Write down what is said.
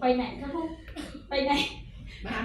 ไปไหนก็ลูกไปไหน มา